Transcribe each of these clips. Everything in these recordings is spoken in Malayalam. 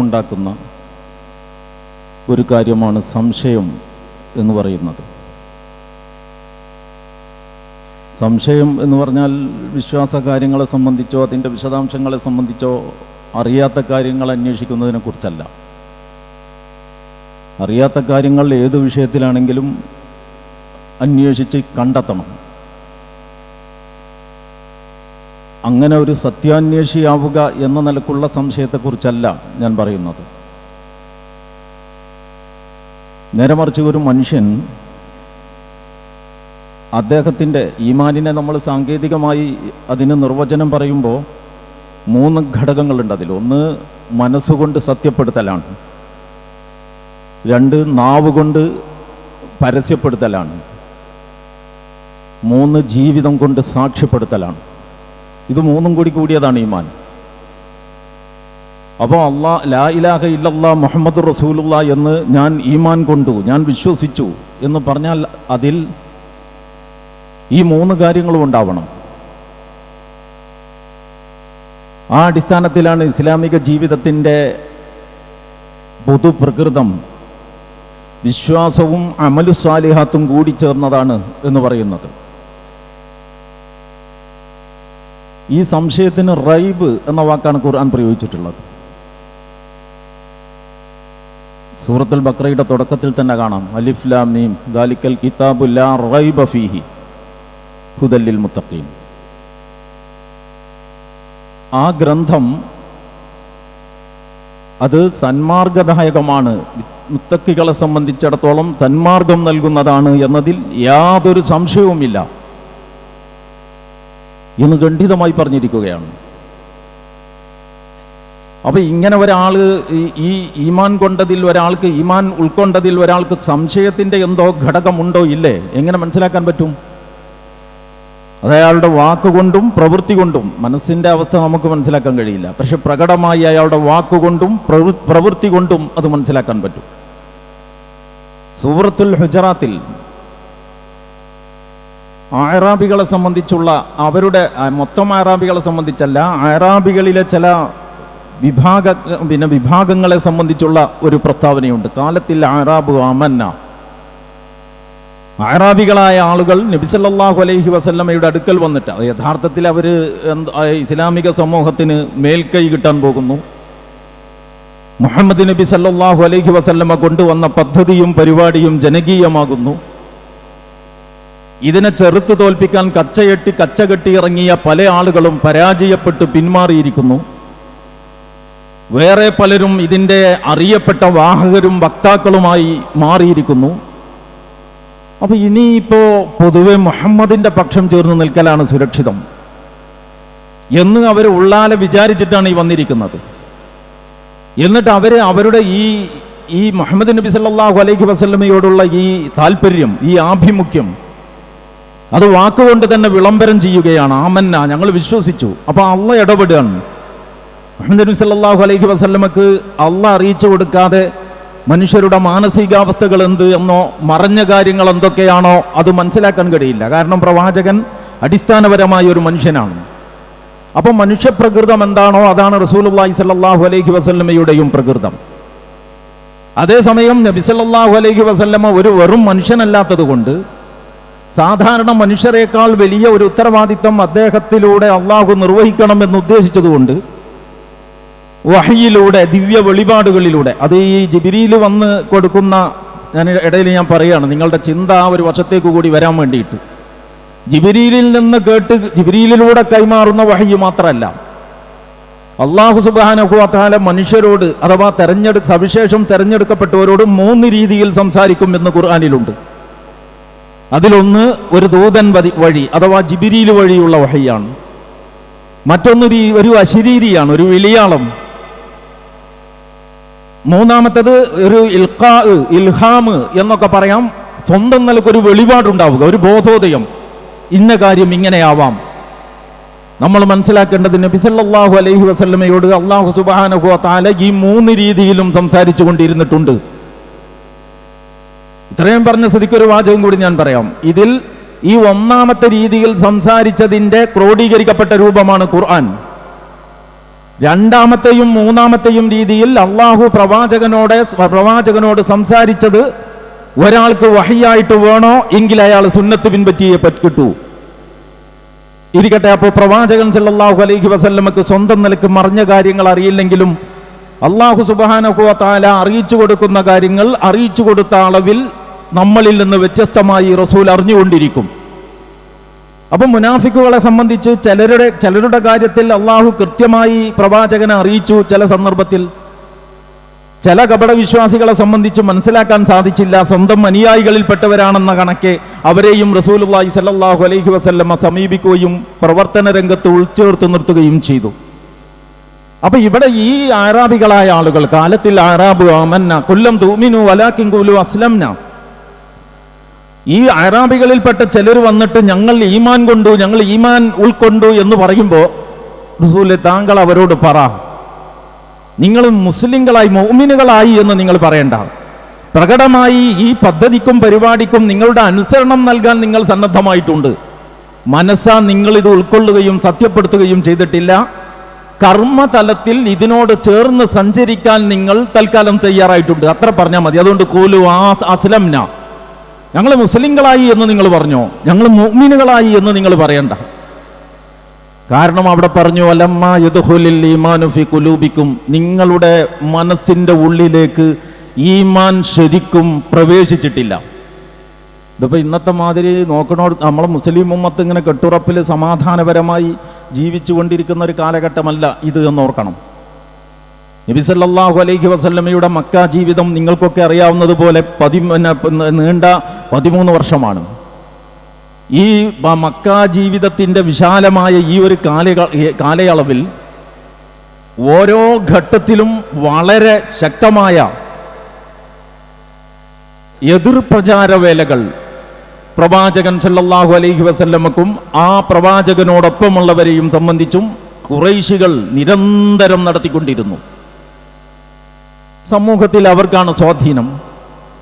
പ്രശ്നമുണ്ടാക്കുന്ന ഒരു കാര്യമാണ് സംശയം എന്ന് പറയുന്നത്. സംശയം എന്ന് പറഞ്ഞാൽ വിശ്വാസ കാര്യങ്ങളെ സംബന്ധിച്ചോ അതിന്റെ വിശദാംശങ്ങളെ സംബന്ധിച്ചോ അറിയാത്ത കാര്യങ്ങൾ അന്വേഷിക്കുന്നതിനെ കുറിച്ചല്ല. അറിയാത്ത കാര്യങ്ങൾ ഏത് വിഷയത്തിലാണെങ്കിലും അന്വേഷിച്ച് കണ്ടെത്തണം. അങ്ങനെ ഒരു സത്യാന്വേഷിയാവുക എന്ന നിലക്കുള്ള സംശയത്തെക്കുറിച്ചല്ല ഞാൻ പറയുന്നത്. നേരെ മറിച്ച് ഒരു മനുഷ്യൻ അദ്ദേഹത്തിന്റെ ഈമാനിനെ നമ്മൾ സാങ്കേതികമായി അതിന് നിർവചനം പറയുമ്പോൾ മൂന്ന് ഘടകങ്ങളുണ്ട് അതിൽ. ഒന്ന് മനസ്സുകൊണ്ട് സത്യപ്പെടുത്തലാണ്. രണ്ട് നാവ് കൊണ്ട് പരസ്യപ്പെടുത്തലാണ്. മൂന്ന് ജീവിതം കൊണ്ട് സാക്ഷ്യപ്പെടുത്തലാണ്. ഇത് മൂന്നും കൂടി കൂടിയതാണ് ഈമാൻ. അപ്പോൾ അള്ളാ ലാ ഇലാഹ ഇല്ലല്ലാ മുഹമ്മദ് റസൂലുള്ള എന്ന് ഞാൻ ഈമാൻ കൊണ്ടു ഞാൻ വിശ്വസിച്ചു എന്ന് പറഞ്ഞാൽ അതിൽ ഈ മൂന്ന് കാര്യങ്ങളും ഉണ്ടാവണം. ആ അടിസ്ഥാനത്തിലാണ് ഇസ്ലാമിക ജീവിതത്തിന്റെ പൊതുപ്രകൃതം വിശ്വാസവും അമലു സ്വാലിഹാത്തും കൂടി ചേർന്നതാണ് എന്ന് പറയുന്നത്. ഈ സംശയത്തിന് റൈബ് എന്ന വാക്കാണ് ഖുർആൻ പ്രയോഗിച്ചിട്ടുള്ളത്. സൂറത്തുൽ ബക്രയുടെ തുടക്കത്തിൽ തന്നെ കാണാം. അലിഫ്ലാം നീം ദാലിക്കൽ കിതാബു ലാ റൈബ ഫീഹി ഹുദല്ലിൽ മുത്തഖീൻ. ആ ഗ്രന്ഥം അത് സന്മാർഗദായകമാണ്. മുത്തക്കികളെ സംബന്ധിച്ചിടത്തോളം സന്മാർഗം നൽകുന്നതാണ് എന്നതിൽ യാതൊരു സംശയവുമില്ല. എന്ന് ഖണ്ഡിതമായി പറഞ്ഞിരിക്കുകയാണ്. അപ്പൊ ഇങ്ങനെ ഒരാൾ ഈ ഈമാൻ കൊണ്ടതിൽ ഒരാൾക്ക് ഈമാൻ ഉൾക്കൊണ്ടതിൽ ഒരാൾക്ക് സംശയത്തിന്റെ എന്തോ ഘടകമുണ്ടോ ഇല്ലേ? എങ്ങനെ മനസ്സിലാക്കാൻ പറ്റും? അത് അയാളുടെ വാക്കുകൊണ്ടും പ്രവൃത്തി കൊണ്ടും മനസ്സിന്റെ അവസ്ഥ നമുക്ക് മനസ്സിലാക്കാൻ കഴിയില്ല. പക്ഷെ പ്രകടമായി അയാളുടെ വാക്കുകൊണ്ടും പ്രവൃ- പ്രവൃത്തി കൊണ്ടും അത് മനസ്സിലാക്കാൻ പറ്റും. സൂറത്തുൽ ഹുജറാത്തിൽ ആറാബികളെ സംബന്ധിച്ചുള്ള അവരുടെ മൊത്തം അറാബികളെ സംബന്ധിച്ചല്ല അറാബികളിലെ ചില വിഭാഗ പിന്നെ വിഭാഗങ്ങളെ സംബന്ധിച്ചുള്ള ഒരു പ്രസ്താവനയുണ്ട്. കാലത്തിൽ ആറാബ് അമന്ന അറാബികളായ ആളുകൾ നബിസല്ലാഹു അലൈഹി വസല്ലമ്മയുടെ അടുക്കൽ വന്നിട്ട് യഥാർത്ഥത്തിൽ അവർ ഇസ്ലാമിക സമൂഹത്തിന് മേൽക്കൈ കിട്ടാൻ പോകുന്നു. മുഹമ്മദ് നബി സല്ലാഹു അലൈഹി വസല്ലമ്മ കൊണ്ടുവന്ന പദ്ധതിയും പരിപാടിയും ജനകീയമാകുന്നു. ഇതിനെ ചെറുത്തു തോൽപ്പിക്കാൻ കച്ചയെട്ടി കച്ചകെട്ടി ഇറങ്ങിയ പല ആളുകളും പരാജയപ്പെട്ട് പിന്മാറിയിരിക്കുന്നു. വേറെ പലരും ഇതിന്റെ അറിയപ്പെട്ട വാഹകരും വക്താക്കളുമായി മാറിയിരിക്കുന്നു. അപ്പൊ ഇനിയിപ്പോ പൊതുവെ മുഹമ്മദിന്റെ പക്ഷം ചേർന്ന് നിൽക്കലാണ് സുരക്ഷിതം. എന്ന് അവർ ഉള്ളാലെ വിചാരിച്ചിട്ടാണ് ഈ വന്നിരിക്കുന്നത്. എന്നിട്ട് അവർ അവരുടെ ഈ ഈ മുഹമ്മദ് നബി സല്ലാഹു അലൈഹി വസല്ലമയോടുള്ള ഈ താല്പര്യം ഈ ആഭിമുഖ്യം അത് വാക്കുകൊണ്ട് തന്നെ വിളംബരം ചെയ്യുകയാണ്. ആമന്ന. ഞങ്ങൾ വിശ്വസിച്ചു. അപ്പോൾ അള്ള ഇടപെടുകയാണ്. മുഹമ്മദ് നബി സല്ലാഹു അലൈഹി വസല്ലമക്ക് അള്ള അറിയിച്ചു കൊടുക്കാതെ മനുഷ്യരുടെ മാനസികാവസ്ഥകൾ എന്ത് എന്നോ മറഞ്ഞ കാര്യങ്ങൾ എന്തൊക്കെയാണോ അത് മനസ്സിലാക്കാൻ കഴിയില്ല. കാരണം പ്രവാചകൻ അടിസ്ഥാനപരമായ ഒരു മനുഷ്യനാണ്. അപ്പോൾ മനുഷ്യപ്രകൃതം എന്താണോ അതാണ് റസൂലുള്ളാഹി സല്ലാഹു അലൈഹി വസല്ലമയുടെയും പ്രകൃതം. അതേസമയം നബി സല്ലല്ലാഹു അലൈഹി വസല്ലമ ഒരു വെറും മനുഷ്യനല്ലാത്തത് കൊണ്ട് സാധാരണ മനുഷ്യരെക്കാൾ വലിയ ഒരു ഉത്തരവാദിത്തം അദ്ദേഹത്തിലൂടെ അള്ളാഹു നിർവഹിക്കണമെന്ന് ഉദ്ദേശിച്ചതുകൊണ്ട് വഹിയിലൂടെ ദിവ്യ വെളിപാടുകളിലൂടെ അത് ഈ ജിബിരിയിൽ വന്ന് കൊടുക്കുന്ന ഞാൻ ഇടയിൽ ഞാൻ പറയുകയാണ് നിങ്ങളുടെ ചിന്ത ആ ഒരു വശത്തേക്ക് കൂടി വരാൻ വേണ്ടിയിട്ട്. ജിബിരിയിൽ നിന്ന് കേട്ട് ജിബിരിയിലൂടെ കൈമാറുന്ന വഹയി മാത്രമല്ല അള്ളാഹു സുബാനുഭവത്താല മനുഷ്യരോട് അഥവാ തെരഞ്ഞെടു സവിശേഷം തെരഞ്ഞെടുക്കപ്പെട്ടവരോട് മൂന്ന് രീതിയിൽ സംസാരിക്കും എന്ന് ഖുർആാനിലുണ്ട്. അതിലൊന്ന് ഒരു ദൂതൻ വഴി അഥവാ ജിബിരിയിൽ വഴിയുള്ള വഹയാണ് മറ്റൊന്നൊരു ഒരു അശരീരിയാണ് ഒരു വിളിയാളം. മൂന്നാമത്തത് ഒരു ഇൽഖാ ഇൽഹാമ് എന്നൊക്കെ പറയാം. സ്വന്തം നിലക്കൊരു വെളിപാടുണ്ടാവുക ഒരു ബോധോദയം. ഇന്ന കാര്യം ഇങ്ങനെയാവാം. നമ്മൾ മനസ്സിലാക്കേണ്ടത് നബിസല്ലാഹു അലൈഹി വസല്ലമയോട് അള്ളാഹു സുബാനുഹു താല ഈ മൂന്ന് രീതിയിലും സംസാരിച്ചു കൊണ്ടിരുന്നിട്ടുണ്ട്. ഇത്രയും പറഞ്ഞ സ്ഥിതിക്ക് ഒരു വാചകം കൂടി ഞാൻ പറയാം. ഇതിൽ ഈ ഒന്നാമത്തെ രീതിയിൽ സംസാരിച്ചതിന്റെ ക്രോഡീകരിക്കപ്പെട്ട രൂപമാണ് ഖുർആൻ. രണ്ടാമത്തെയും മൂന്നാമത്തെയും രീതിയിൽ അള്ളാഹു പ്രവാചകനോട് പ്രവാചകനോട് സംസാരിച്ചത് ഒരാൾക്ക് വഹിയായിട്ട് വേണോ എങ്കിൽ അയാൾ സുന്നത്ത് പിൻപറ്റിയെ പറ്റിട്ടു ഇരിക്കട്ടെ അപ്പോൾ പ്രവാചകൻ സല്ലാഹു അലൈഹി വസല്ലമക്ക് സ്വന്തം നിലയ്ക്ക് മറിഞ്ഞ കാര്യങ്ങൾ അറിയില്ലെങ്കിലും അള്ളാഹു സുബാനഹുവ താല അറിയിച്ചു കൊടുക്കുന്ന കാര്യങ്ങൾ അറിയിച്ചു കൊടുത്ത അളവിൽ നമ്മളിൽ നിന്ന് വ്യത്യസ്തമായി റസൂൽ അറിഞ്ഞുകൊണ്ടിരിക്കും. അപ്പം മുനാഫിക്കുകളെ സംബന്ധിച്ച് ചിലരുടെ ചിലരുടെ കാര്യത്തിൽ അള്ളാഹു കൃത്യമായി പ്രവാചകനെ അറിയിച്ചു ചില സന്ദർഭത്തിൽ. ചില കപടവിശ്വാസികളെ സംബന്ധിച്ച് മനസ്സിലാക്കാൻ സാധിച്ചില്ല. സ്വന്തം അനുയായികളിൽപ്പെട്ടവരാണെന്ന കണക്കെ അവരെയും റസൂലുള്ളാഹി സല്ലാഹു അലൈഹി വസല്ലമ സമീപിക്കുകയും പ്രവർത്തന രംഗത്ത് ഉൾച്ചേർത്ത് നിർത്തുകയും ചെയ്തു. അപ്പൊ ഇവിടെ ഈ ആറാബികളായ ആളുകൾ കാലത്തിൽ ആറാബു അമന്ന കൊല്ലം തൂമിനു വലാക്കിൻ കുലു അസ്ലംന ഈ അറാബികളിൽപ്പെട്ട ചിലർ വന്നിട്ട് ഞങ്ങൾ ഈമാൻ കൊണ്ടു ഞങ്ങൾ ഈമാൻ ഉൾക്കൊണ്ടു എന്ന് പറയുമ്പോൾ റസൂലെ താങ്കൾ അവരോട് പറ. നിങ്ങൾ മുസ്ലിങ്ങളായി മോമിനുകളായി എന്ന് നിങ്ങൾ പറയേണ്ട. പ്രകടമായി ഈ പദ്ധതിക്കും പരിപാടിക്കും നിങ്ങളുടെ അനുസരണം നൽകാൻ നിങ്ങൾ സന്നദ്ധമായിട്ടുണ്ട്. മനസ്സാ നിങ്ങൾ ഇത് ഉൾക്കൊള്ളുകയും സത്യപ്പെടുത്തുകയും ചെയ്തിട്ടില്ല. കർമ്മതലത്തിൽ ഇതിനോട് ചേർന്ന് സഞ്ചരിക്കാൻ നിങ്ങൾ തൽക്കാലം തയ്യാറായിട്ടുണ്ട്. അത്ര പറഞ്ഞാൽ മതി. അതുകൊണ്ട് കൂലു ആ അസ്ലംന. ഞങ്ങൾ മുസ്ലിങ്ങളായി എന്ന് നിങ്ങൾ പറഞ്ഞോ? ഞങ്ങൾ മുഅ്മിനുകളായി എന്ന് നിങ്ങൾ പറയണ്ട. കാരണം അവിടെ പറഞ്ഞു അലമ്മ യുദ്ഹുലിൽ ഈമാനുഫി കുലൂബിക്കും നിങ്ങളുടെ മനസ്സിന്റെ ഉള്ളിലേക്ക് ഈമാൻ ശരിക്കും പ്രവേശിച്ചിട്ടില്ല. ഇതിപ്പോൾ ഇന്നത്തെ മാതിരി നോക്കണോ നമ്മളെ മുസ്ലിം ഉമ്മത്ത് ഇങ്ങനെ കെട്ടുറപ്പിൽ സമാധാനപരമായി ജീവിച്ചു കൊണ്ടിരിക്കുന്ന ഒരു കാലഘട്ടമല്ല ഇത് എന്നോർക്കണം നബി സല്ലല്ലാഹു അലൈഹി വസല്ലമയുടെ മക്ക ജീവിതം നിങ്ങൾക്കൊക്കെ അറിയാവുന്നതുപോലെ പതി നീണ്ട പതിമൂന്ന് വർഷമാണ്. ഈ മക്ക ജീവിതത്തിന്റെ വിശാലമായ ഈ ഒരു കാല കാലയളവിൽ ഓരോ ഘട്ടത്തിലും വളരെ ശക്തമായ എതിർ പ്രചാരവേലകൾ പ്രവാചകൻ സല്ലാഹു അലൈഹി വസല്ലമക്കും ആ പ്രവാചകനോടൊപ്പമുള്ളവരെയും സംബന്ധിച്ചും കുറൈശികൾ നിരന്തരം നടത്തിക്കൊണ്ടിരുന്നു. സമൂഹത്തിൽ അവർക്കാണ് സ്വാധീനം.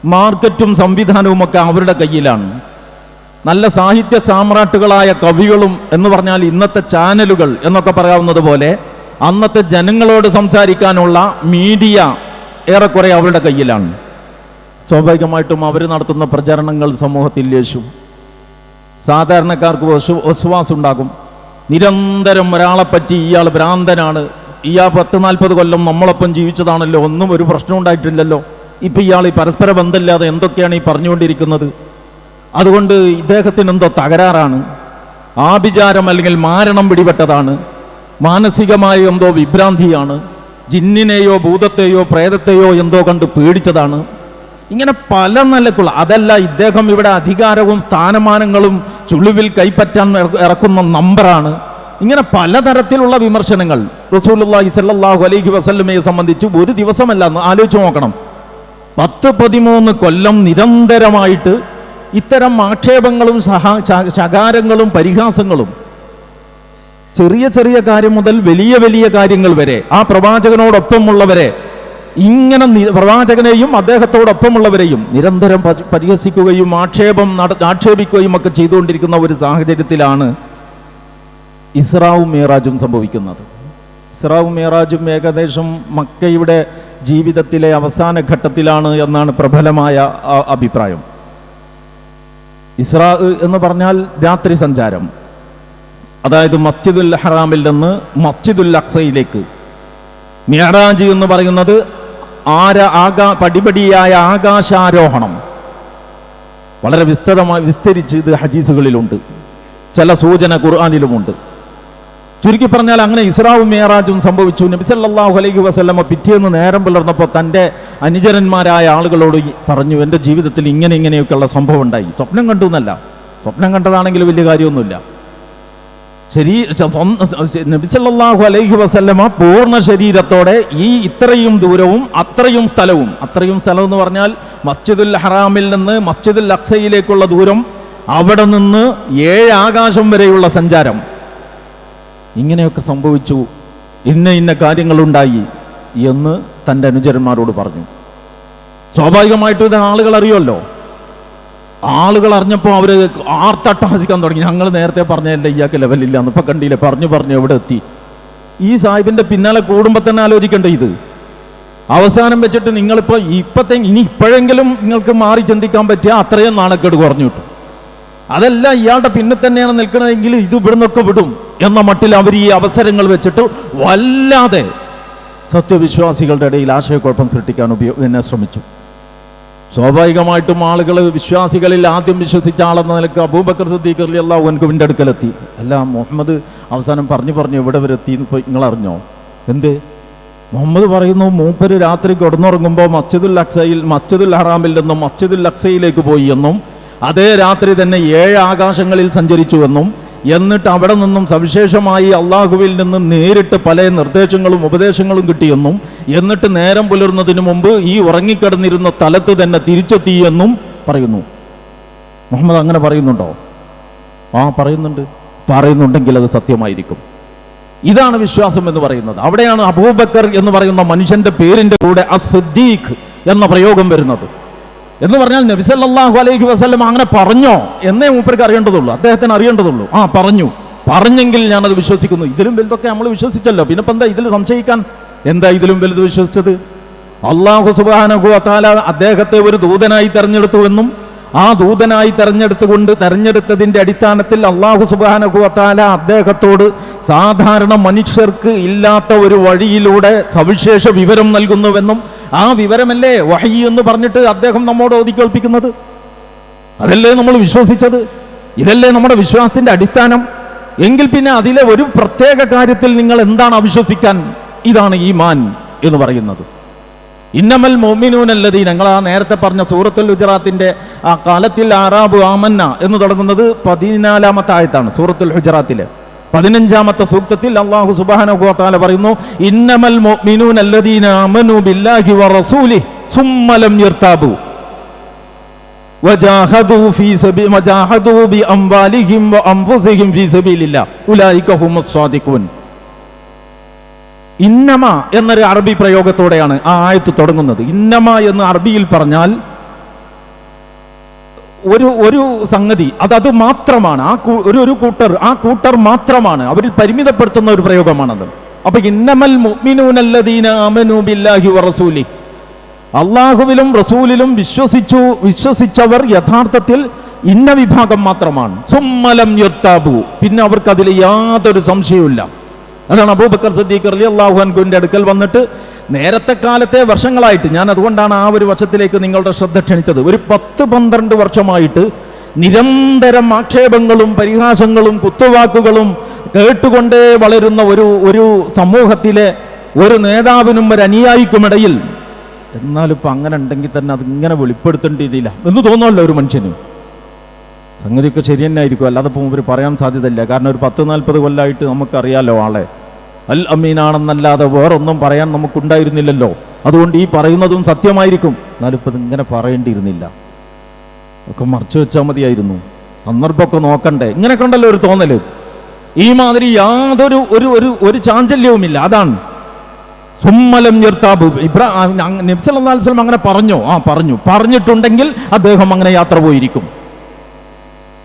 മാർക്കറ്റും സംവിധാനവും ഒക്കെ അവരുടെ കയ്യിലാണ്. നല്ല സാഹിത്യ സാമ്രാട്ടുകളായ കവികളും എന്ന് പറഞ്ഞാൽ ഇന്നത്തെ ചാനലുകൾ എന്നൊക്കെ പറയാവുന്നത് പോലെ അന്നത്തെ ജനങ്ങളോട് സംസാരിക്കാനുള്ള മീഡിയ ഏറെക്കുറെ അവരുടെ കയ്യിലാണ്. സ്വാഭാവികമായിട്ടും അവർ നടത്തുന്ന പ്രചരണങ്ങൾ സമൂഹത്തിൽ യേശു. സാധാരണക്കാർക്ക് വസു- വസുവാസം ഉണ്ടാകും നിരന്തരം ഒരാളെപ്പറ്റി ഇയാൾ ഭ്രാന്തനാണ്. ഇയാൾ പത്ത് നാൽപ്പത് കൊല്ലം നമ്മളൊപ്പം ജീവിച്ചതാണല്ലോ ഒന്നും ഒരു പ്രശ്നം ഉണ്ടായിട്ടില്ലല്ലോ. ഇപ്പം ഇയാൾ ഈ പരസ്പര ബന്ധമില്ലാതെ എന്തൊക്കെയാണ് ഈ പറഞ്ഞുകൊണ്ടിരിക്കുന്നത്? അതുകൊണ്ട് ഇദ്ദേഹത്തിന് എന്തോ തകരാറാണ്. ആഭിചാരം അല്ലെങ്കിൽ മാരണം പിടിപെട്ടതാണ്. മാനസികമായ എന്തോ വിഭ്രാന്തിയാണ്. ജിന്നിനെയോ ഭൂതത്തെയോ പ്രേതത്തെയോ എന്തോ കണ്ട് പേടിച്ചതാണ്. ഇങ്ങനെ പല നിലക്കുള്ള അതല്ല ഇദ്ദേഹം ഇവിടെ അധികാരവും സ്ഥാനമാനങ്ങളും ചുളിവിൽ കൈപ്പറ്റാൻ ഇറക്കുന്ന നമ്പറാണ്. ഇങ്ങനെ പലതരത്തിലുള്ള വിമർശനങ്ങൾ റസൂലുള്ളാഹി സല്ലാഹു അലൈഹി വസല്ലമയെ സംബന്ധിച്ച് ഒരു ദിവസമല്ല എന്ന് ആലോചിച്ച് നോക്കണം. പത്ത് പതിമൂന്ന് കൊല്ലം നിരന്തരമായിട്ട് ഇത്തരം ആക്ഷേപങ്ങളും സഹാ ശകാരങ്ങളും പരിഹാസങ്ങളും ചെറിയ ചെറിയ കാര്യം മുതൽ വലിയ വലിയ കാര്യങ്ങൾ വരെ ആ പ്രവാചകനോടൊപ്പമുള്ളവരെ ഇങ്ങനെ പ്രവാചകനെയും അദ്ദേഹത്തോടൊപ്പമുള്ളവരെയും നിരന്തരം പരിഹസിക്കുകയും ആക്ഷേപം ആക്ഷേപിക്കുകയും ഒക്കെ ചെയ്തുകൊണ്ടിരിക്കുന്ന ഒരു സാഹചര്യത്തിലാണ് ഇസ്രാവും മേറാജും സംഭവിക്കുന്നത്. ഇസ്രാവും മേറാജും ഏകദേശം മക്കയുടെ ജീവിതത്തിലെ അവസാന ഘട്ടത്തിലാണ് എന്നാണ് പ്രബലമായ അഭിപ്രായം. ഇസ്രാ എന്ന് പറഞ്ഞാൽ രാത്രി സഞ്ചാരം. അതായത് മസ്ജിദുൽ ഹറാമിൽ നിന്ന് മസ്ജിദുൽ അക്സയിലേക്ക്. മിയറാജ് എന്ന് പറയുന്നത് ആര ആകാ പടിപടിയായ ആകാശാരോഹണം. വളരെ വിസ്തൃതമായി വിസ്തരിച്ച് ഇത് ഹജീസുകളിലുണ്ട് ചില സൂചന ഖുർആാനിലുമുണ്ട്. ചുരുക്കി പറഞ്ഞാൽ അങ്ങനെ ഇസ്രാവും മേറാജും സംഭവിച്ചു. നബിസല്ലാഹു അലൈഹി വസല്ലമ പിറ്റേന്ന് നേരം പുലർന്നപ്പോൾ തന്റെ അനുചരന്മാരായ ആളുകളോട് പറഞ്ഞു എന്റെ ജീവിതത്തിൽ ഇങ്ങനെ ഇങ്ങനെയൊക്കെയുള്ള സംഭവം ഉണ്ടായി. സ്വപ്നം കണ്ടു എന്നല്ല. സ്വപ്നം കണ്ടതാണെങ്കിൽ വലിയ കാര്യമൊന്നുമില്ല. ശരീ നബിസല്ലാഹു അലൈഹി വസല്ലമ പൂർണ ശരീരത്തോടെ ഈ ഇത്രയും ദൂരവും അത്രയും സ്ഥലവും അത്രയും സ്ഥലം എന്ന് പറഞ്ഞാൽ മസ്ജിദുൽ ഹറാമിൽ നിന്ന് മസ്ജിദുൽ അക്സയിലേക്കുള്ള ദൂരം അവിടെ നിന്ന് ഏഴ് ആകാശം വരെയുള്ള സഞ്ചാരം. ഇങ്ങനെയൊക്കെ സംഭവിച്ചു. ഇന്ന ഇന്ന കാര്യങ്ങളുണ്ടായി എന്ന് തന്റെ അനുചരന്മാരോട് പറഞ്ഞു. സ്വാഭാവികമായിട്ടും ഇത് ആളുകൾ അറിയുമല്ലോ. ആളുകൾ അറിഞ്ഞപ്പോൾ അവർ ആർത്തട്ടഹസിക്കാൻ തുടങ്ങി. ഞങ്ങൾ നേരത്തെ പറഞ്ഞതല്ലേ ഇയാൾക്ക് ലെവലില്ല എന്ന് ഇപ്പം കണ്ടില്ലേ? പറഞ്ഞു പറഞ്ഞു എവിടെ എത്തി? ഈ സാഹിബിന്റെ പിന്നാലെ കൂടുമ്പോൾ തന്നെ ആലോചിക്കണ്ടേ ഇത്? അവസാനം വെച്ചിട്ട് നിങ്ങളിപ്പോൾ ഇപ്പത്തെ ഇനി ഇപ്പോഴെങ്കിലും നിങ്ങൾക്ക് മാറി ചിന്തിക്കാൻ പറ്റിയ അത്രയും നാണക്കേട് കുറഞ്ഞു കിട്ടും. അതല്ല ഇയാളുടെ പിന്നെ തന്നെയാണ് നിൽക്കണതെങ്കിൽ ഇത് ഇവിടുന്നൊക്കെ വിടും എന്ന മട്ടിൽ അവർ ഈ അവസരങ്ങൾ വെച്ചിട്ട് വല്ലാതെ സത്യവിശ്വാസികളുടെ ഇടയിൽ ആശയക്കുഴപ്പം സൃഷ്ടിക്കാൻ ഉപയോഗ എന്നെ ശ്രമിച്ചു. സ്വാഭാവികമായിട്ടും ആളുകൾ വിശ്വാസികളിൽ ആദ്യം വിശ്വസിച്ച ആളെന്ന നിലയ്ക്ക് അബൂബക്കർ സിദ്ദീഖ് അലി വിന്റെ അടുക്കലെത്തി. അല്ല മുഹമ്മദ് അവസാനം പറഞ്ഞു പറഞ്ഞു എവിടെ വരെ എത്തി? ഇപ്പോൾ നിങ്ങൾ അറിഞ്ഞോ എന്ത്? മുഹമ്മദ് പറയുന്നു മൂപ്പര് രാത്രി കിടന്നുറങ്ങുമ്പോൾ മസ്ജിദുൽ അക്സയിൽ മസ്ജിദുൽ ഹറാമിൽ നിന്നും മസ്ജിദുൽ അക്സയിലേക്ക് പോയി എന്നും അതേ രാത്രി തന്നെ ഏഴ് ആകാശങ്ങളിൽ സഞ്ചരിച്ചുവെന്നും എന്നിട്ട് അവിടെ നിന്നും സവിശേഷമായി അള്ളാഹുവിൽ നിന്ന് നേരിട്ട് പല നിർദ്ദേശങ്ങളും ഉപദേശങ്ങളും കിട്ടിയെന്നും എന്നിട്ട് നേരം പുലർന്നതിന് മുമ്പ് ഈ ഉറങ്ങിക്കിടന്നിരുന്ന സ്ഥലത്ത് തന്നെ തിരിച്ചെത്തിയെന്നും പറയുന്നു. മുഹമ്മദ് അങ്ങനെ പറയുന്നുണ്ടോ? ആ പറയുന്നുണ്ട്. പറയുന്നുണ്ടെങ്കിൽ അത് സത്യമായിരിക്കും. ഇതാണ് വിശ്വാസം എന്ന് പറയുന്നത്. അവിടെയാണ് അബൂബക്കർ എന്ന് പറയുന്ന മനുഷ്യന്റെ പേരിന്റെ കൂടെ അസുദ്ദീഖ് എന്ന പ്രയോഗം വരുന്നത്. എന്ന് പറഞ്ഞാൽ നബിസല്ലാഹു അലൈഹി വസ്ലം അങ്ങനെ പറഞ്ഞോ എന്നേ മൂപ്പർക്ക് അറിയേണ്ടതുള്ളൂ. അദ്ദേഹത്തിന് അറിയേണ്ടതുള്ളൂ. ആ പറഞ്ഞു. പറഞ്ഞെങ്കിൽ ഞാനത് വിശ്വസിക്കുന്നു. ഇതിലും വലുതൊക്കെ നമ്മൾ വിശ്വസിച്ചല്ലോ. പിന്നെ എന്താ ഇതിൽ സംശയിക്കാൻ? എന്താ ഇതിലും വലുത് വിശ്വസിച്ചത്? അള്ളാഹു സുബാനഹു അത്താല അദ്ദേഹത്തെ ഒരു ദൂതനായി തെരഞ്ഞെടുത്തുവെന്നും ആ ദൂതനായി തെരഞ്ഞെടുത്തുകൊണ്ട് തെരഞ്ഞെടുത്തതിന്റെ അടിസ്ഥാനത്തിൽ അള്ളാഹു സുബാനഹു അത്താല അദ്ദേഹത്തോട് സാധാരണ മനുഷ്യർക്ക് ഇല്ലാത്ത ഒരു വഴിയിലൂടെ സവിശേഷ വിവരം നൽകുന്നുവെന്നും ആ വിവരമല്ലേ വഹി എന്ന് പറഞ്ഞിട്ട് അദ്ദേഹം നമ്മോട് ഓതിക്കേൽപ്പിക്കുന്നത് അതല്ലേ നമ്മൾ വിശ്വസിച്ചത്? ഇതല്ലേ നമ്മുടെ വിശ്വാസത്തിന്റെ അടിസ്ഥാനം? എങ്കിൽ പിന്നെ അതിലെ ഒരു പ്രത്യേക കാര്യത്തിൽ നിങ്ങൾ എന്താണ് അവിശ്വസിക്കാൻ ഇതാണ് ഈ മാൻ എന്ന് പറയുന്നത്. ഇന്നമൽ മോമിനൂനല്ലതി ഞങ്ങൾ ആ നേരത്തെ പറഞ്ഞ സൂറത്തുൽ ഹുജറാത്തിന്റെ ആ കാലത്തിൽ ആറാബു ആമന്ന എന്ന് തുടങ്ങുന്നത് പതിനാലാമത്തെ ആയത്താണ് സൂറത്തുൽ ഹുജറാത്തിലെ. പതിനഞ്ചാമത്തെ സൂക്തത്തിൽ അള്ളാഹു സുബ്ഹാനഹു വതആല പറയുന്നു ഇന്നമൽ മുഅ്മിനൂനല്ലദീന ആമനു ബില്ലാഹി വറസൂലിഹി സുമ്മ ലം യർതാബു وجاهدوا في سبيل وجاهدوا بأموالهم وأنفسهم في سبيل الله أولئك هم الصادقون ഇന്നമ എന്നൊരു അറബി പ്രയോഗത്തോടെയാണ് ആ ആയത്ത് തുടങ്ങുന്നത് ഇന്നമ എന്ന് അറബിയിൽ പറഞ്ഞാൽ ഒരു ഒരു സംഗതി അത് അത് മാത്രമാണ്. ആ ഒരു ഒരു കൂട്ടർ ആ കൂട്ടർ മാത്രമാണ്. അവരിൽ പരിമിതപ്പെടുത്തുന്ന ഒരു പ്രയോഗമാണത്. അപ്പൊ ഇന്നമൽ ബില്ലാഹി വറസൂലി. അള്ളാഹുവിലും റസൂലിലും വിശ്വസിച്ചു വിശ്വസിച്ചവർ യഥാർത്ഥത്തിൽ ഇന്ന വിഭാഗം മാത്രമാണ്. സുമ്മലം യർത്താബു പിന്നെ അവർക്ക് അതിൽ യാതൊരു സംശയവുമില്ല. അതാണ് അബൂബക്കർ സദ്ദീഖ് അലി അള്ളാഹു അടുക്കൽ വന്നിട്ട് നേരത്തെ കാലത്തെ വർഷങ്ങളായിട്ട് ഞാൻ അതുകൊണ്ടാണ് ആ ഒരു വർഷത്തിലേക്ക് നിങ്ങളുടെ ശ്രദ്ധ ക്ഷണിച്ചത്. ഒരു പത്ത് പന്ത്രണ്ട് വർഷമായിട്ട് നിരന്തരം ആക്ഷേപങ്ങളും പരിഹാസങ്ങളും കുത്തുവാക്കുകളും കേട്ടുകൊണ്ടേ വളരുന്ന ഒരു ഒരു സമൂഹത്തിലെ ഒരു നേതാവിനും ഒരു അനുയായിക്കുമിടയിൽ എന്നാലും ഇപ്പം അങ്ങനെ ഉണ്ടെങ്കിൽ തന്നെ അതിങ്ങനെ വെളിപ്പെടുത്തേണ്ടിയില്ല എന്ന് തോന്നുമല്ലോ ഒരു മനുഷ്യന്. സംഗതിയൊക്കെ ശരി തന്നെ ആയിരിക്കും. അല്ലാതെ ഇപ്പോൾ ഇവർ പറയാൻ സാധ്യതയില്ല. കാരണം ഒരു പത്ത് നാൽപ്പത് കൊല്ലമായിട്ട് നമുക്കറിയാലോ ആളെ. അൽ അമീനാണെന്നല്ലാതെ വേറൊന്നും പറയാൻ നമുക്കുണ്ടായിരുന്നില്ലല്ലോ. അതുകൊണ്ട് ഈ പറയുന്നതും സത്യമായിരിക്കും. എന്നാലും ഇപ്പം ഇങ്ങനെ പറയേണ്ടിയിരുന്നില്ല. ഒക്കെ മറച്ചു വെച്ചാൽ മതിയായിരുന്നു. സന്ദർഭമൊക്കെ നോക്കണ്ടേ. ഇങ്ങനെ കണ്ടല്ലോ ഒരു തോന്നൽ. ഈ മാതിരി യാതൊരു ഒരു ഒരു ഒരു ചാഞ്ചല്യവുമില്ല. അതാണ്. സുമ്മലം യർത്താബു ഇബ്രാ നബ്സല്ലാസ്ലം അങ്ങനെ പറഞ്ഞോ? ആ പറഞ്ഞു. പറഞ്ഞിട്ടുണ്ടെങ്കിൽ അദ്ദേഹം അങ്ങനെ യാത്ര പോയിരിക്കും.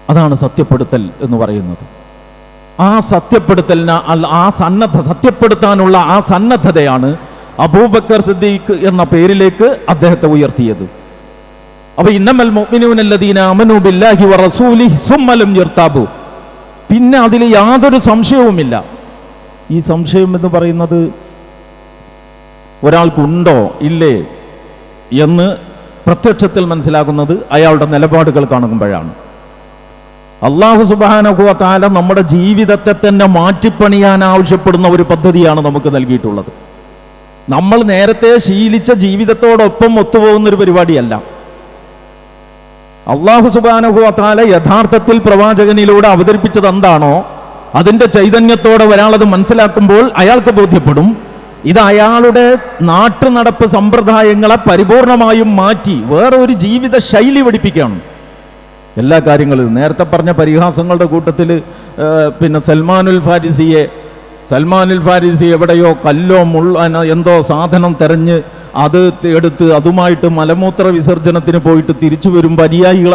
അതാണ് സത്യപ്പെടുത്തൽ എന്ന് പറയുന്നത്. ആ സത്യപ്പെടുത്തലിന് ആ സന്നദ്ധ സത്യപ്പെടുത്താനുള്ള ആ സന്നദ്ധതയാണ് അബൂബക്കർ സിദ്ദീഖ് എന്ന പേരിലേക്ക് അദ്ദേഹത്തെ ഉയർത്തിയത്. അപ്പൊ മുഅ്മിനൂനല്ലദീന അമനു ബില്ലാഹി വറസൂലിഹി പിന്നെ അതിൽ യാതൊരു സംശയവുമില്ല. ഈ സംശയം എന്ന് പറയുന്നത് ഒരാൾക്കുണ്ടോ ഇല്ലേ എന്ന് പ്രത്യക്ഷത്തിൽ മനസ്സിലാകുന്നത് അയാളുടെ നിലപാടുകൾ കാണുമ്പോഴാണ്. അള്ളാഹു സുബാനഹുവ താല നമ്മുടെ ജീവിതത്തെ തന്നെ മാറ്റിപ്പണിയാൻ ആവശ്യപ്പെടുന്ന ഒരു പദ്ധതിയാണ് നമുക്ക് നൽകിയിട്ടുള്ളത്. നമ്മൾ നേരത്തെ ശീലിച്ച ജീവിതത്തോടൊപ്പം ഒത്തുപോകുന്ന ഒരു പരിപാടിയല്ല. അള്ളാഹു സുബാനഹുവ താല യഥാർത്ഥത്തിൽ പ്രവാചകനിലൂടെ അവതരിപ്പിച്ചത് എന്താണോ അതിന്റെ ചൈതന്യത്തോടെ ഒരാളത് മനസ്സിലാക്കുമ്പോൾ അയാൾക്ക് ബോധ്യപ്പെടും. ഇത് അയാളുടെ നാട്ടു നടപ്പ് സമ്പ്രദായങ്ങളെ പരിപൂർണമായും മാറ്റി വേറെ ഒരു ജീവിത ശൈലി പഠിപ്പിക്കുകയാണ്. എല്ലാ കാര്യങ്ങളിലും. നേരത്തെ പറഞ്ഞ പരിഹാസങ്ങളുടെ കൂട്ടത്തിൽ പിന്നെ സൽമാനുൽ ഫാരിസിയെ സൽമാനുൽ ഫാരിസി എവിടെയോ കല്ലോ മുള്ള എന്തോ സാധനം തെരഞ്ഞ് അത് എടുത്ത് അതുമായിട്ട് മലമൂത്ര വിസർജനത്തിന് പോയിട്ട് തിരിച്ചു വരുമ്പോൾ അനുയായികൾ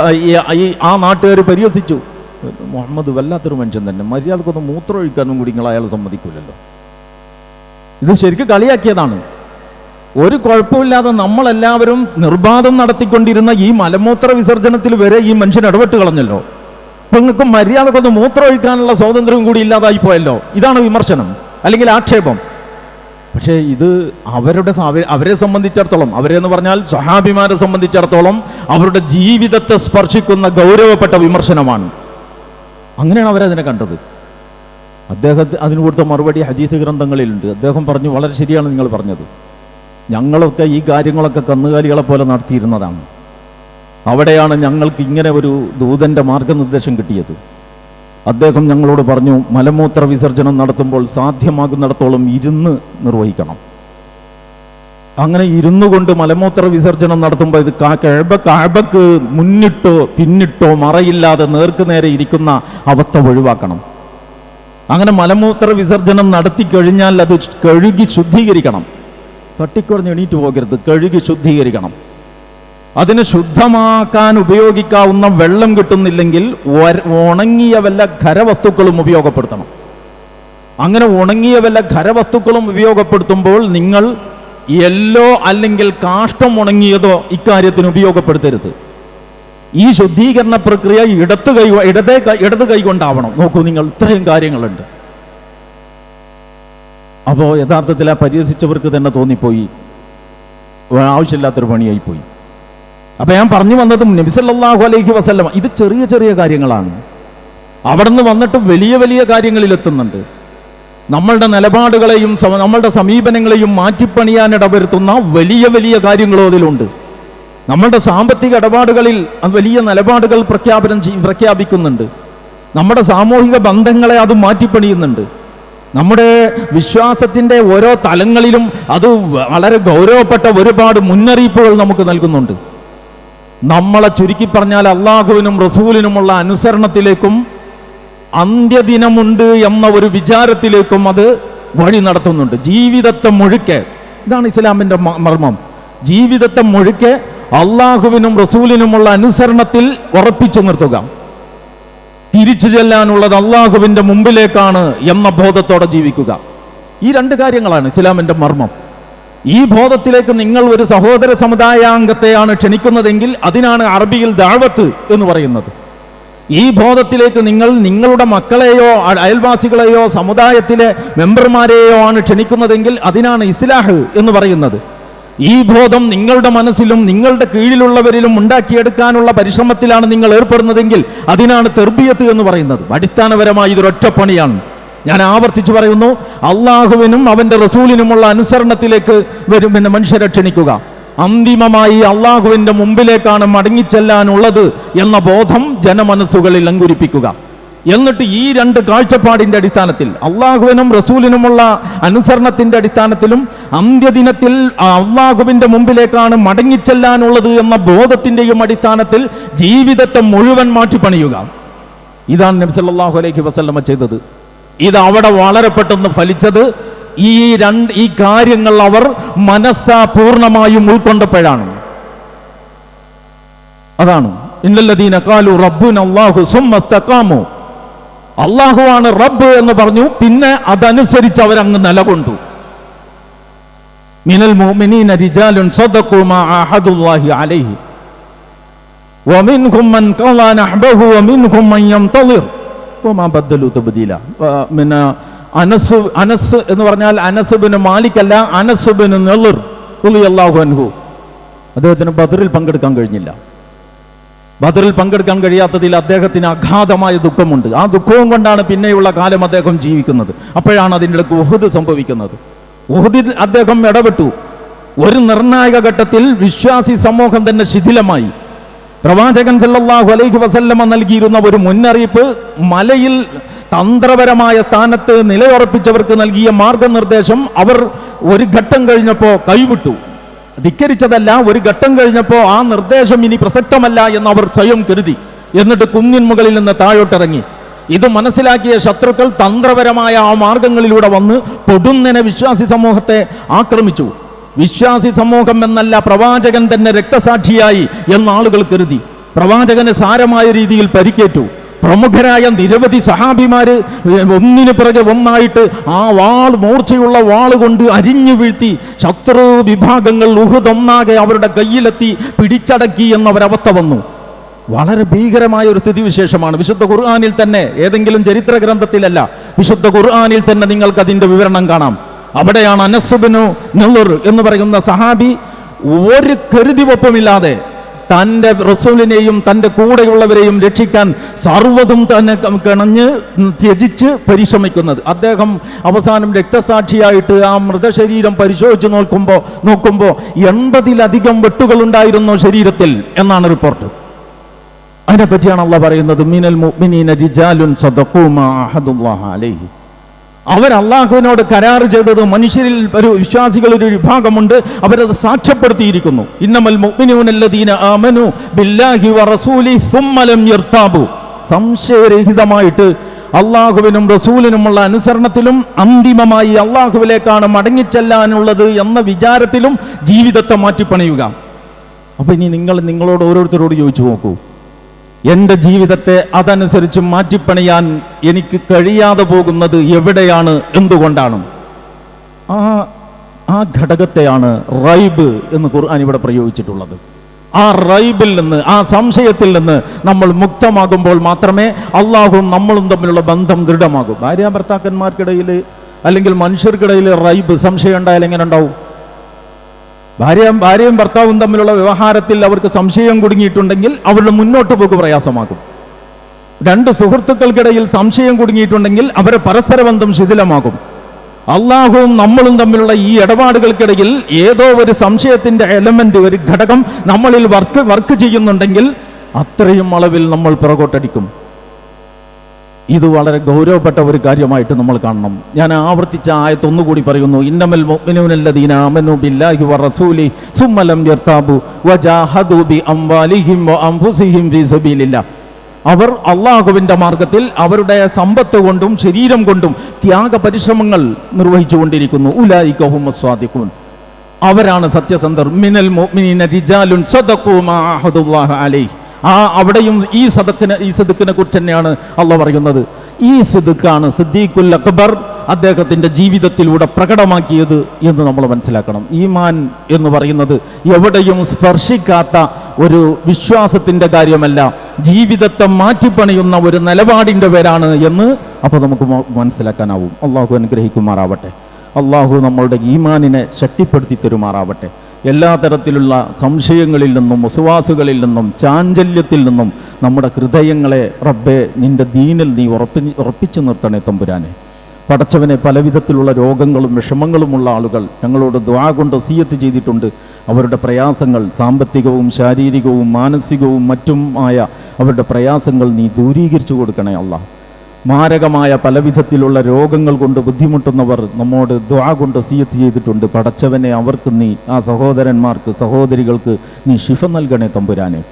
ആ നാട്ടുകാർ പരിഹസിച്ചു. മുഹമ്മദ് വല്ലാത്തൊരു മനുഷ്യൻ തന്നെ. മര്യാദക്കൊന്ന് മൂത്രം ഒഴിക്കാനും കൂടി നിങ്ങൾ അയാൾ സമ്മതിക്കൂലല്ലോ. ഇത് ശരിക്കും കളിയാക്കിയതാണ്. ഒരു കുഴപ്പമില്ലാതെ നമ്മളെല്ലാവരും നിർബാധം നടത്തിക്കൊണ്ടിരുന്ന ഈ മലമൂത്ര വിസർജനത്തിൽ വരെ ഈ മനുഷ്യൻ ഇടപെട്ട് കളഞ്ഞല്ലോ. അപ്പൊ നിങ്ങൾക്ക് മര്യാദക്കൊന്ന് മൂത്രം ഒഴിക്കാനുള്ള സ്വാതന്ത്ര്യം കൂടി ഇല്ലാതായി പോയല്ലോ. ഇതാണ് വിമർശനം അല്ലെങ്കിൽ ആക്ഷേപം. പക്ഷേ ഇത് അവരുടെ അവരെ സംബന്ധിച്ചിടത്തോളം അവരെ സംബന്ധിച്ചിടത്തോളം അവരെന്ന് പറഞ്ഞാൽ സഹാബിമാരെ സംബന്ധിച്ചിടത്തോളം അവരുടെ ജീവിതത്തെ സ്പർശിക്കുന്ന ഗൗരവപ്പെട്ട വിമർശനമാണ്. അങ്ങനെയാണ് അവരതിനെ കണ്ടത്. അദ്ദേഹത്തിന് അതിന് കൊടുത്ത മറുപടി ഹദീസ് ഗ്രന്ഥങ്ങളിലുണ്ട്. അദ്ദേഹം പറഞ്ഞു വളരെ ശരിയാണ് നിങ്ങൾ പറഞ്ഞത്. ഞങ്ങളൊക്കെ ഈ കാര്യങ്ങളൊക്കെ കന്നുകാലികളെ പോലെ നടത്തിയിരുന്നതാണ്. അവിടെയാണ് ഞങ്ങൾക്ക് ഇങ്ങനെ ഒരു ദൂതന്റെ മാർഗനിർദ്ദേശം കിട്ടിയത്. അദ്ദേഹം ഞങ്ങളോട് പറഞ്ഞു മലമൂത്ര വിസർജനം നടത്തുമ്പോൾ സാധ്യമാകുന്നിടത്തോളം ഇരുന്ന് നിർവഹിക്കണം. അങ്ങനെ ഇരുന്നു കൊണ്ട് മലമൂത്ര വിസർജനം നടത്തുമ്പോൾ ഇത് കഴബ കഴബക്ക് മുന്നിട്ടോ പിന്നിട്ടോ മറയില്ലാതെ നേർക്ക് നേരെ ഇരിക്കുന്ന അവസ്ഥ ഒഴിവാക്കണം. അങ്ങനെ മലമൂത്ര വിസർജനം നടത്തി കഴിഞ്ഞാൽ അത് കഴുകി ശുദ്ധീകരിക്കണം. തട്ടിക്കുറഞ്ഞ് എണീറ്റ് പോകരുത്. കഴുകി ശുദ്ധീകരിക്കണം. അതിന് ശുദ്ധമാക്കാൻ ഉപയോഗിക്കാവുന്ന വെള്ളം കിട്ടുന്നില്ലെങ്കിൽ ഉണങ്ങിയ വല്ല ഖരവസ്തുക്കളും ഉപയോഗപ്പെടുത്തണം. അങ്ങനെ ഉണങ്ങിയ വല്ല ഖരവസ്തുക്കളും ഉപയോഗപ്പെടുത്തുമ്പോൾ നിങ്ങൾ എല്ലോ അല്ലെങ്കിൽ കാഷ്ടം ഉണങ്ങിയതോ ഇക്കാര്യത്തിന് ഉപയോഗപ്പെടുത്തരുത്. ഈ ശുദ്ധീകരണ പ്രക്രിയ ഇടത്ത് കൈ ഇടതേ ഇടത് കൈകൊണ്ടാവണം. നോക്കൂ നിങ്ങൾ ഇത്രയും കാര്യങ്ങളുണ്ട്. അപ്പോൾ യഥാർത്ഥത്തിൽ ആ പരിഹസിച്ചവർക്ക് തന്നെ തോന്നിപ്പോയി. ആവശ്യമില്ലാത്തൊരു പണിയായിപ്പോയി. പോയി അപ്പൊ ഞാൻ പറഞ്ഞു വന്നതും നബിസല്ലാഹു അലൈഹി വസല്ലം ഇത് ചെറിയ ചെറിയ കാര്യങ്ങളാണ്. അവിടെ നിന്ന് വന്നിട്ട് വലിയ വലിയ കാര്യങ്ങളിലെത്തുന്നുണ്ട്. നമ്മളുടെ നിലപാടുകളെയും നമ്മളുടെ സമീപനങ്ങളെയും മാറ്റിപ്പണിയാൻ ഇടവരുത്തുന്ന വലിയ വലിയ കാര്യങ്ങളും അതിലുണ്ട്. നമ്മളുടെ സാമ്പത്തിക ഇടപാടുകളിൽ വലിയ നിലപാടുകൾ പ്രഖ്യാപനം പ്രഖ്യാപിക്കുന്നുണ്ട്. നമ്മുടെ സാമൂഹിക ബന്ധങ്ങളെ അത് മാറ്റിപ്പണിയുന്നുണ്ട്. നമ്മുടെ വിശ്വാസത്തിന്റെ ഓരോ തലങ്ങളിലും അത് വളരെ ഗൗരവപ്പെട്ട ഒരുപാട് മുന്നറിയിപ്പുകൾ നമുക്ക് നൽകുന്നുണ്ട്. നമ്മളെ ചുരുക്കി പറഞ്ഞാൽ അള്ളാഹുവിനും റസൂലിനുമുള്ള അനുസരണത്തിലേക്കും അന്ത്യദിനമുണ്ട് എന്ന ഒരു വിചാരത്തിലേക്കും അത് വഴി നടത്തുന്നുണ്ട്. ജീവിതത്തെ മുഴുക്കെ ഇതാണ് ഇസ്ലാമിന്റെ മർമ്മം. ജീവിതത്തെ മുഴുക്കെ അള്ളാഹുവിനും റസൂലിനുമുള്ള അനുസരണത്തിൽ ഉറപ്പിച്ചു നിർത്തുക. തിരിച്ചു ചെല്ലാനുള്ളത് അള്ളാഹുവിന്റെ മുമ്പിലേക്കാണ് എന്ന ബോധത്തോടെ ജീവിക്കുക. ഈ രണ്ട് കാര്യങ്ങളാണ് ഇസ്ലാമിന്റെ മർമ്മം. ഈ ബോധത്തിലേക്ക് നിങ്ങൾ ഒരു സഹോദര സമുദായാംഗത്തെയാണ് ക്ഷണിക്കുന്നതെങ്കിൽ അതിനാണ് അറബിയിൽ ദാവത്ത് എന്ന് പറയുന്നത്. ഈ ബോധത്തിലേക്ക് നിങ്ങൾ നിങ്ങളുടെ മക്കളെയോ അയൽവാസികളെയോ സമുദായത്തിലെ മെമ്പർമാരെയോ ആണ് ക്ഷണിക്കുന്നതെങ്കിൽ അതിനാണ് ഇസ്ലാഹ് എന്ന് പറയുന്നത്. ഈ ബോധം നിങ്ങളുടെ മനസ്സിലും നിങ്ങളുടെ കീഴിലുള്ളവരിലും ഉണ്ടാക്കിയെടുക്കാനുള്ള പരിശ്രമത്തിലാണ് നിങ്ങൾ ഏർപ്പെടുന്നതെങ്കിൽ അതിനാണ് തെർബിയത്ത് എന്ന് പറയുന്നത്. അടിസ്ഥാനപരമായി ഇതൊരൊറ്റ പണിയാണ്. ഞാൻ ആവർത്തിച്ചു പറയുന്നു അള്ളാഹുവിനും അവന്റെ റസൂലിനുമുള്ള അനുസരണത്തിലേക്ക് വരും പിന്നെ മനുഷ്യരെ ക്ഷണിക്കുക. അന്തിമമായി അള്ളാഹുവിന്റെ മുമ്പിലേക്കാണ് മടങ്ങിച്ചെല്ലാനുള്ളത് എന്ന ബോധം ജനമനസ്സുകളിൽ അങ്കുരിപ്പിക്കുക. എന്നിട്ട് ഈ രണ്ട് കാഴ്ചപ്പാടിന്റെ അടിസ്ഥാനത്തിൽ അള്ളാഹുവിനും റസൂലിനുമുള്ള അനുസരണത്തിന്റെ അടിസ്ഥാനത്തിലും അന്ത്യദിനത്തിൽ അള്ളാഹുവിന്റെ മുമ്പിലേക്കാണ് മടങ്ങിച്ചെല്ലാനുള്ളത് എന്ന ബോധത്തിന്റെയും അടിസ്ഥാനത്തിൽ ജീവിതത്തെ മുഴുവൻ മാറ്റി പണിയുക. ഇതാണ് നബ്സല്ലാഹു അലൈഹി വസല്ലമ ചെയ്തത്. ഇത് അവിടെ വളരെ പെട്ടെന്ന് ഫലിച്ചത്. ഈ രണ്ട് ഈ കാര്യങ്ങൾ അവർ മനസ്സ പൂർണമായും ഉൾക്കൊണ്ടപ്പോഴാണ്. അതാണ്. ഇന്നല്ലദീന കാലു റബ്ബുൻ സുമ്മ ഇസ്തഖാമു. അള്ളാഹുവാണ് റബ്ബ് എന്ന് പറഞ്ഞു പിന്നെ അതനുസരിച്ച് അവരങ്ങ് നിലകൊണ്ടു മിനൽ മുഅ്മിനീന റിജാലുൻ സദഖു മാ അഹദുല്ലാഹി അലൈഹി ومنهم من قضى نحبه ومنهم من ينتظر وما بدلوا تبديلا من അനസ് അനസ് എന്ന് പറഞ്ഞാൽ അനസുബിന് മാലിക്കല്ല അനസുബിന് നെളിർ അള്ളാഹു അൻഹു അദ്ദേഹത്തിന് ബദറിൽ പങ്കെടുക്കാൻ കഴിഞ്ഞില്ല ബദറിൽ പങ്കെടുക്കാൻ കഴിയാത്തതിൽ അദ്ദേഹത്തിന് അഗാധമായ ദുഃഖമുണ്ട്. ആ ദുഃഖവും കൊണ്ടാണ് പിന്നെയുള്ള കാലം അദ്ദേഹം ജീവിക്കുന്നത്. അപ്പോഴാണ് അതിന്റെ ഇടയ്ക്ക് ഉഹുദ് സംഭവിക്കുന്നത്. ഉഹുദിൽ അദ്ദേഹം ഇടപെട്ടു. ഒരു നിർണായക ഘട്ടത്തിൽ വിശ്വാസി സമൂഹം തന്നെ ശിഥിലമായി. പ്രവാചകൻ സല്ലാഹു അലൈഹി വസല്ലമ നൽകിയിരുന്ന ഒരു മുന്നറിയിപ്പ് മലയിൽ തന്ത്രപരമായ സ്ഥാനത്ത് നിലയുറപ്പിച്ചവർക്ക് നൽകിയ മാർഗനിർദ്ദേശം അവർ ഒരു ഘട്ടം കഴിഞ്ഞപ്പോൾ കൈവിട്ടു. ധിക്കരിച്ചതല്ല ഒരു ഘട്ടം കഴിഞ്ഞപ്പോൾ ആ നിർദ്ദേശം ഇനി പ്രസക്തമല്ല എന്ന് അവർ സ്വയം കരുതി. എന്നിട്ട് കുന്നിൻ മുകളിൽ നിന്ന് താഴോട്ടിറങ്ങി. ഇത് മനസ്സിലാക്കിയ ശത്രുക്കൾ തന്ത്രപരമായ ആ മാർഗങ്ങളിലൂടെ വന്ന് പൊടുന്നനെ വിശ്വാസി സമൂഹത്തെ ആക്രമിച്ചു. വിശ്വാസി സമൂഹം എന്നല്ല പ്രവാചകൻ തന്നെ രക്തസാക്ഷിയായി എന്ന് ആളുകൾ കരുതി. പ്രവാചകന് സാരമായ രീതിയിൽ പരിക്കേറ്റു. പ്രമുഖരായ നിരവധി സഹാബിമാര് ഒന്നിനു പിറകെ ഒന്നായിട്ട് ആ വാൾ മൂർച്ചയുള്ള വാൾ കൊണ്ട് അരിഞ്ഞു വീഴ്ത്തി ശത്രു വിഭാഗങ്ങൾ ഉഹുതൊന്നാകെ അവരുടെ കയ്യിലെത്തി പിടിച്ചടക്കി എന്നൊരവസ്ഥ വന്നു. വളരെ ഭീകരമായ ഒരു സ്ഥിതിവിശേഷമാണ്. വിശുദ്ധ ഖുർആാനിൽ തന്നെ ഏതെങ്കിലും ചരിത്ര ഗ്രന്ഥത്തിലല്ല വിശുദ്ധ ഖുർആാനിൽ തന്നെ നിങ്ങൾക്ക് അതിന്റെ വിവരണം കാണാം. അവിടെയാണ് അനസുബിനു നെല്ലൂർ എന്ന് പറയുന്ന സഹാബി ഒരു കരുതിവെപ്പമില്ലാതെ തന്റെ റസൂലിനെയും തന്റെ കൂടെയുള്ളവരെയും രക്ഷിക്കാൻ സർവതും തന്നെ കിണഞ്ഞ് ത്യജിച്ച് പരിശ്രമിക്കുന്നത്. അദ്ദേഹം അവസാനം രക്തസാക്ഷിയായിട്ട് ആ മൃതശരീരം പരിശോധിച്ച് നോക്കുമ്പോൾ നോക്കുമ്പോൾ എൺപതിലധികം വെട്ടുകൾ ഉണ്ടായിരുന്നു ശരീരത്തിൽ എന്നാണ് റിപ്പോർട്ട്. അതിനെപ്പറ്റിയാണ് അള്ള പറയുന്നത് മിനൽ മുഅ്മിനീന റിജാലുൻ സദഖൂ മാ അഹദുല്ലാഹ അലൈഹി. അവർ അള്ളാഹുവിനോട് കരാർ ചെയ്തത് മനുഷ്യരിൽ ഒരു വിശ്വാസികൾ ഒരു വിഭാഗമുണ്ട്. അവരത് സാക്ഷ്യപ്പെടുത്തിയിരിക്കുന്നു. മുഅ്മിനൂനല്ലദീന ബില്ലാഹി സംശയരഹിതമായിട്ട് അള്ളാഹുവിനും റസൂലിനുമുള്ള അനുസരണത്തിലും അന്തിമമായി അള്ളാഹുവിലേക്കാണ് മടങ്ങിച്ചെല്ലാനുള്ളത് എന്ന വിചാരത്തിലും ജീവിതത്തെ മാറ്റിപ്പണിയുക. അപ്പൊ ഇനി നിങ്ങൾ നിങ്ങളോട് ഓരോരുത്തരോട് ചോദിച്ചു നോക്കൂ. എന്റെ ജീവിതത്തെ അതനുസരിച്ച് മാറ്റിപ്പണിയാൻ എനിക്ക് കഴിയാതെ പോകുന്നത് എവിടെയാണ് എന്തുകൊണ്ടാണ്? ആ ആ ഘടകത്തെയാണ് റൈബ് എന്ന് ഖുർആൻ ഇവിടെ പ്രയോഗിച്ചിട്ടുള്ളത്. ആ റൈബിൽ നിന്ന് ആ സംശയത്തിൽ നിന്ന് നമ്മൾ മുക്തമാകുമ്പോൾ മാത്രമേ അള്ളാഹും നമ്മളും തമ്മിലുള്ള ബന്ധം ദൃഢമാകൂ. ഭാര്യ ഭർത്താക്കന്മാർക്കിടയിൽ അല്ലെങ്കിൽ മനുഷ്യർക്കിടയിൽ റൈബ് സംശയം ഉണ്ടായാൽ എങ്ങനെ ഉണ്ടാവും? ഭാര്യയും ഭാര്യയും ഭർത്താവും തമ്മിലുള്ള വ്യവഹാരത്തിൽ അവർക്ക് സംശയം കുടുങ്ങിയിട്ടുണ്ടെങ്കിൽ അവരുടെ മുന്നോട്ട് പോക്ക് പ്രയാസമാകും. രണ്ട് സുഹൃത്തുക്കൾക്കിടയിൽ സംശയം കുടുങ്ങിയിട്ടുണ്ടെങ്കിൽ അവരെ പരസ്പര ബന്ധം ശിഥിലമാകും. അള്ളാഹുവും നമ്മളും തമ്മിലുള്ള ഈ ഇടപാടുകൾക്കിടയിൽ ഏതോ ഒരു സംശയത്തിന്റെ എലമെന്റ് ഒരു ഘടകം നമ്മളിൽ വർക്ക് വർക്ക് ചെയ്യുന്നുണ്ടെങ്കിൽ അത്രയും അളവിൽ നമ്മൾ പിറകോട്ടടിക്കും. ഇത് വളരെ ഗൗരവപ്പെട്ട ഒരു കാര്യമായിട്ട് നമ്മൾ കാണണം. ഞാൻ ആവർത്തിച്ച ആയത്ത് ഒന്നുകൂടി പറയുന്നു. ഇന്നമൽ മുഅ്മിനൂനല്ലദീന ആമനു ബില്ലാഹി വറസൂലി സുമ്മലം യർതാബു വജാഹദു ബി അംവാലിഹിം വഅൻഫുസിഹിം ഫീ സബീലില്ലാഹ് അവർ അള്ളാഹുവിന്റെ മാർഗത്തിൽ അവരുടെ സമ്പത്ത് കൊണ്ടും ശരീരം കൊണ്ടും ത്യാഗ പരിശ്രമങ്ങൾ നിർവഹിച്ചുകൊണ്ടിരിക്കുന്നു ഉലായിക്കഹും സ്വാദിഖൂൻ. അവരാണ് സത്യസന്ധർ. മിനൽ മുഅ്മിനീന റിജാലുൻ സദഖൂ മാ അഹദുല്ലാഹ അലൈഹി. ആ അവിടെയും ഈ സദക്കിനെ ഈ സിദുക്കിനെ കുറിച്ച് തന്നെയാണ് അള്ള പറയുന്നത്. ഈ സിദുക്കാണ് സിദ്ദീഖുൽ അക്ബർ അദ്ദേഹത്തിന്റെ ജീവിതത്തിലൂടെ പ്രകടമാക്കിയത് എന്ന് നമ്മൾ മനസ്സിലാക്കണം. ഈമാൻ എന്ന് പറയുന്നത് എവിടെയും സ്പർശിക്കാത്ത ഒരു വിശ്വാസത്തിന്റെ കാര്യമല്ല. ജീവിതത്തെ മാറ്റിപ്പണിയുന്ന ഒരു നിലപാടിന്റെ പേരാണ് എന്ന് അപ്പോൾ നമുക്ക് മനസ്സിലാക്കാനാവും. അള്ളാഹു അനുഗ്രഹിക്കുമാറാവട്ടെ. അള്ളാഹു നമ്മളുടെ ഈമാനിനെ ശക്തിപ്പെടുത്തി തരുമാറാവട്ടെ. എല്ലാ തരത്തിലുള്ള സംശയങ്ങളിൽ നിന്നും വസുവാസുകളിൽ നിന്നും ചാഞ്ചല്യത്തിൽ നിന്നും നമ്മുടെ ഹൃദയങ്ങളെ റബ്ബെ നിന്റെ ദീനിൽ നീ ഉറപ്പി ഉറപ്പിച്ചു നിർത്തണേ തമ്പുരാനെ. പടച്ചവനെ പലവിധത്തിലുള്ള രോഗങ്ങളും വിഷമങ്ങളുമുള്ള ആളുകൾ ഞങ്ങളോട് ദ്വാ കൊണ്ട് സീയത്ത് ചെയ്തിട്ടുണ്ട്. അവരുടെ പ്രയാസങ്ങൾ സാമ്പത്തികവും ശാരീരികവും മാനസികവും മറ്റും ആയ അവരുടെ പ്രയാസങ്ങൾ നീ ദൂരീകരിച്ചു കൊടുക്കണേ അല്ലാ മാരകമായ പലവിധത്തിലുള്ള രോഗങ്ങൾ കൊണ്ട് ബുദ്ധിമുട്ടുന്നവർ നമ്മോട് ദ്വാ കൊണ്ട് സീയത്ത് ചെയ്തിട്ടുണ്ട്. പടച്ചവനെ അവർക്ക് നീ ആ സഹോദരന്മാർക്ക് സഹോദരികൾക്ക് നീ ശിഫ നൽകണേ തമ്പുരാനെ.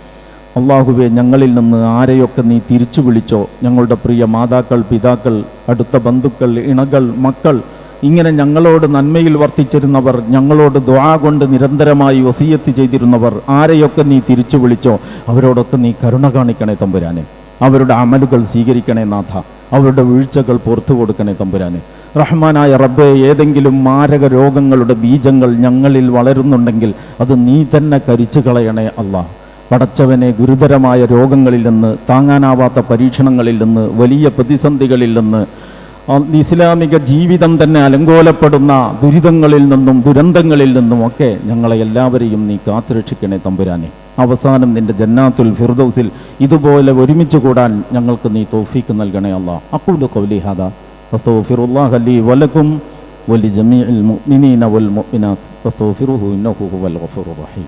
അള്ളാഹുവെ ഞങ്ങളിൽ നിന്ന് ആരെയൊക്കെ നീ തിരിച്ചു വിളിച്ചോ? ഞങ്ങളുടെ പ്രിയ മാതാക്കൾ പിതാക്കൾ അടുത്ത ബന്ധുക്കൾ ഇണകൾ മക്കൾ ഇങ്ങനെ ഞങ്ങളോട് നന്മയിൽ വർത്തിച്ചിരുന്നവർ ഞങ്ങളോട് ദ്വാ കൊണ്ട് നിരന്തരമായി വസീയത്ത് ചെയ്തിരുന്നവർ ആരെയൊക്കെ നീ തിരിച്ചു വിളിച്ചോ? അവരോടൊക്കെ നീ കരുണ കാണിക്കണേ തമ്പുരാനെ. അവരുടെ അമലുകൾ സ്വീകരിക്കണേ നാഥ. അവരുടെ വീഴ്ചകൾ പുറത്തു കൊടുക്കണേ തമ്പുരാനെ. റഹ്മാനായ റബ്ബെ ഏതെങ്കിലും മാരക രോഗങ്ങളുടെ ബീജങ്ങൾ ഞങ്ങളിൽ വളരുന്നുണ്ടെങ്കിൽ അത് നീ തന്നെ കരിച്ചു കളയണേ അല്ല പടച്ചവനെ ഗുരുതരമായ രോഗങ്ങളിൽ നിന്ന് താങ്ങാനാവാത്ത പരീക്ഷണങ്ങളിൽ നിന്ന് വലിയ പ്രതിസന്ധികളിൽ നിന്ന് ഇസ്ലാമിക ജീവിതം തന്നെ അലങ്കോലപ്പെടുന്ന ദുരിതങ്ങളിൽ നിന്നും ദുരന്തങ്ങളിൽ നിന്നും ഒക്കെ ഞങ്ങളെ എല്ലാവരെയും നീ കാത്തുരക്ഷിക്കണേ തമ്പുരാനെ. അവസാനം നിന്റെ ജന്നാത്തുൽ ഫിർദൗസിൽ ഇതുപോലെ ഒരുമിച്ച് കൂടാൻ ഞങ്ങൾക്ക് നീ തോഫീക്ക് നൽകണേ അല്ല. അക്കൂലു കൗലി ഹാദ. അസ്തഗ്ഫിറുല്ലാഹ ലി വലക്കും വലി ജമീൽ മുഅ്മിനീന വൽ മുഅ്മിനാത്ത്. അസ്തഗ്ഫിറുഹു ഇന്നഹു ഹുവൽ ഗഫൂറുർ റഹീം.